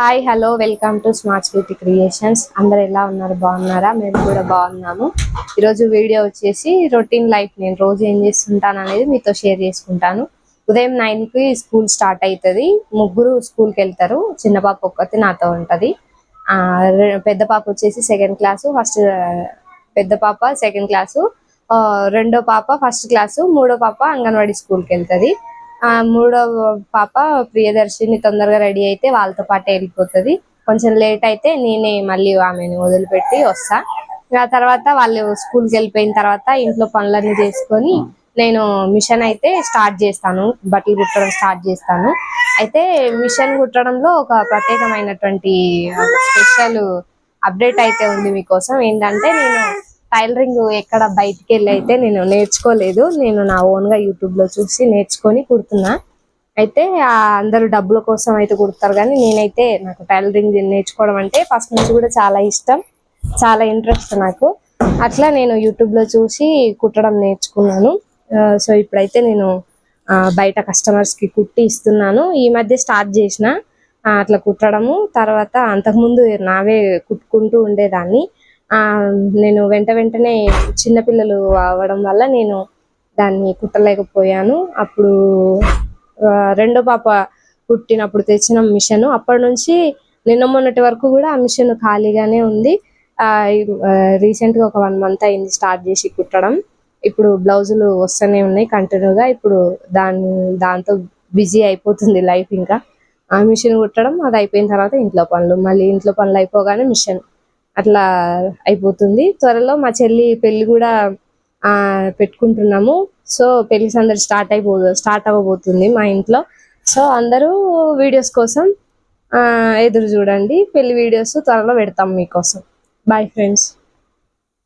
Hi hello welcome to smart sweety creations అందరు ఎలా ఉన్నారు? బాగున్నారా? మేము కూడా బాగున్నాము. ఈరోజు వీడియో వచ్చేసి రొటీన్ లైఫ్. నేను రోజు ఏం చేస్తుంటాను అనేది మీతో షేర్ చేసుకుంటాను. ఉదయం నైన్కి స్కూల్ స్టార్ట్ అవుతుంది ముగ్గురు స్కూల్కి వెళ్తారు. చిన్న పాప ఒక్కతి నాతో ఉంటది. ఆ, పెద్ద పాప వచ్చేసి సెకండ్ క్లాసు ఫస్ట్ పెద్ద పాప సెకండ్ క్లాసు ఆ, రెండో పాప ఫస్ట్ క్లాసు మూడో పాప అంగన్వాడీ స్కూల్కి వెళ్తది. మూడో పాప ప్రియదర్శిని తొందరగా రెడీ అయితే వాళ్ళతో పాటే వెళ్ళిపోతుంది. కొంచెం లేట్ అయితే నేనే మళ్ళీ ఆమెను వదిలిపెట్టి వస్తా. ఆ తర్వాత వాళ్ళు స్కూల్కి వెళ్ళిపోయిన తర్వాత ఇంట్లో పనులన్నీ చేసుకొని నేను మిషన్ అయితే స్టార్ట్ చేస్తాను. బట్టలు కుట్టడం స్టార్ట్ చేస్తాను. అయితే మిషన్ కుట్టడంలో ఒక ప్రత్యేకమైనటువంటి స్పెషల్ అప్డేట్ అయితే ఉంది మీకోసం. ఏంటంటే నేను టైలరింగ్ ఎక్కడ బయటికి వెళ్ళి అయితే నేను నేర్చుకోలేదు. నేను నా ఓన్గా యూట్యూబ్లో చూసి నేర్చుకొని కుడుతున్నా. అయితే అందరూ డబ్బుల కోసం అయితే కుడతారు కానీ నేనైతే నాకు టైలరింగ్ నేర్చుకోవడం అంటే ఫస్ట్ నుంచి కూడా చాలా ఇష్టం. చాలా ఇంట్రెస్ట్ నాకు. అట్లా నేను యూట్యూబ్లో చూసి కుట్టడం నేర్చుకున్నాను. సో ఇప్పుడైతే నేను బయట కస్టమర్స్కి కుట్టి ఇస్తున్నాను. ఈ మధ్య స్టార్ట్ చేసిన అట్లా కుట్టడము. తర్వాత అంతకుముందు నావే కుట్టుకుంటూ ఉండేదాన్ని. నేను వెంట వెంటనే చిన్నపిల్లలు అవడం వల్ల నేను దాన్ని కుట్టలేకపోయాను. అప్పుడు రెండో పాప పుట్టినప్పుడు తెచ్చిన మిషన్. అప్పటి నుంచి నిన్న మొన్నటి వరకు కూడా ఆ మిషన్ ఖాళీగానే ఉంది. రీసెంట్గా రీసెంట్గా ఒక వన్ మంత్ అయింది స్టార్ట్ చేసి కుట్టడం. ఇప్పుడు బ్లౌజులు వస్తూనే ఉన్నాయి కంటిన్యూగా. ఇప్పుడు దాని దాంతో బిజీ అయిపోతుంది లైఫ్ ఇంకా. ఆ మిషన్ కుట్టడం అది అయిపోయిన తర్వాత ఇంట్లో పనులు. మళ్ళీ ఇంట్లో పనులు అయిపోగానే మిషన్. అట్లా అయిపోతుంది. త్వరలో మా చెల్లి పెళ్ళి కూడా పెట్టుకుంటున్నాము. సో పెళ్ళి సందడి స్టార్ట్ అయిపో స్టార్ట్ అవ్వబోతుంది మా ఇంట్లో. సో అందరూ వీడియోస్ కోసం ఎదురు చూడండి. పెళ్ళి వీడియోస్ త్వరలో పెడతాం మీకోసం. Bye friends